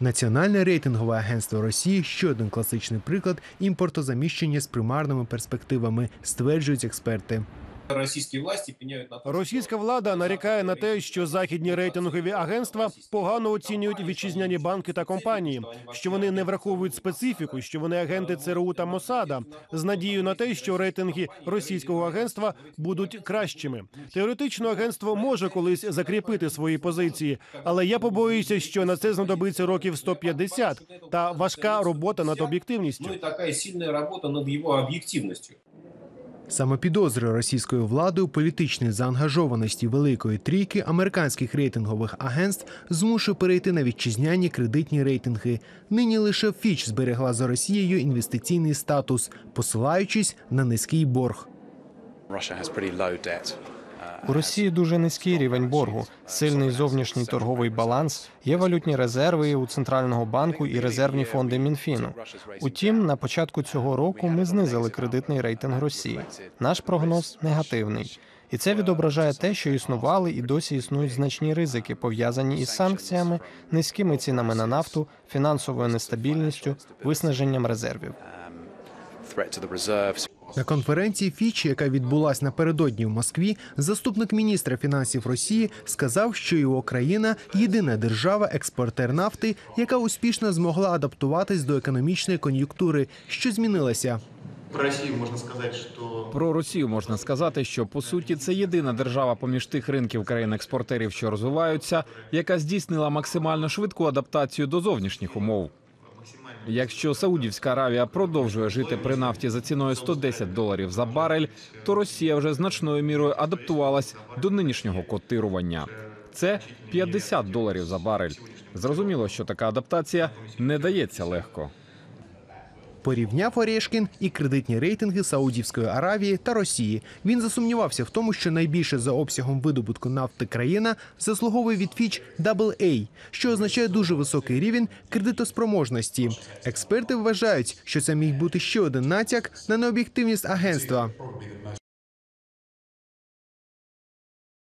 Національне рейтингове агентство Росії ще один класичний приклад імпортозаміщення з примарними перспективами, стверджують експерти. Російські власті пеняють на Російська влада нарікає на те, що західні рейтингові агентства погано оцінюють вітчизняні банки та компанії, що вони не враховують специфіку, що вони агенти ЦРУ та Мосада, з надією на те, що рейтинги російського агентства будуть кращими. Теоретично агентство може колись закріпити свої позиції, але я побоююся, що на це знадобиться років 150 та важка робота над об'єктивністю. ну і така сильна робота над його об'єктивністю. Саме підозри російською владою політичної заангажованості великої трійки американських рейтингових агентств змушує перейти на вітчизняні кредитні рейтинги. Нині лише Фіч зберегла за Росією інвестиційний статус, посилаючись на низький борг. У Росії дуже низький рівень боргу, сильний зовнішній торговий баланс, є валютні резерви у центрального банку і резервні фонди Мінфіну. Утім, на початку цього року ми знизили кредитний рейтинг Росії. Наш прогноз негативний. І це відображає те, що існували і досі існують значні ризики, пов'язані із санкціями, низькими цінами на нафту, фінансовою нестабільністю, виснаженням резервів. На конференції Фіч, яка відбулась напередодні в Москві, заступник міністра фінансів Росії сказав, що його країна єдина держава експортер нафти, яка успішно змогла адаптуватись до економічної кон'юнктури, що змінилася. Про Россию можно сказать, что Про Росію можна сказати, що по суті це єдина держава поміж тих ринків країн-експортерів, що розвиваються, яка здійснила максимально швидку адаптацію до зовнішніх умов. Якщо Саудівська Аравія продовжує жити при нафті за ціною 110 доларів за барель, то Росія вже значною мірою адаптувалась до нинішнього котирування. Це 50 доларів за барель. Зрозуміло, що така адаптація не дається легко. Порівняв Орешкін і кредитні рейтинги Саудівської Аравії та Росії. Він засумнівався в тому, що найбільше за обсягом видобутку нафти країна заслуговує від Фіч AA, що означає дуже високий рівень кредитоспроможності. Експерти вважають, що це міг бути ще один натяк на необ'єктивність агентства.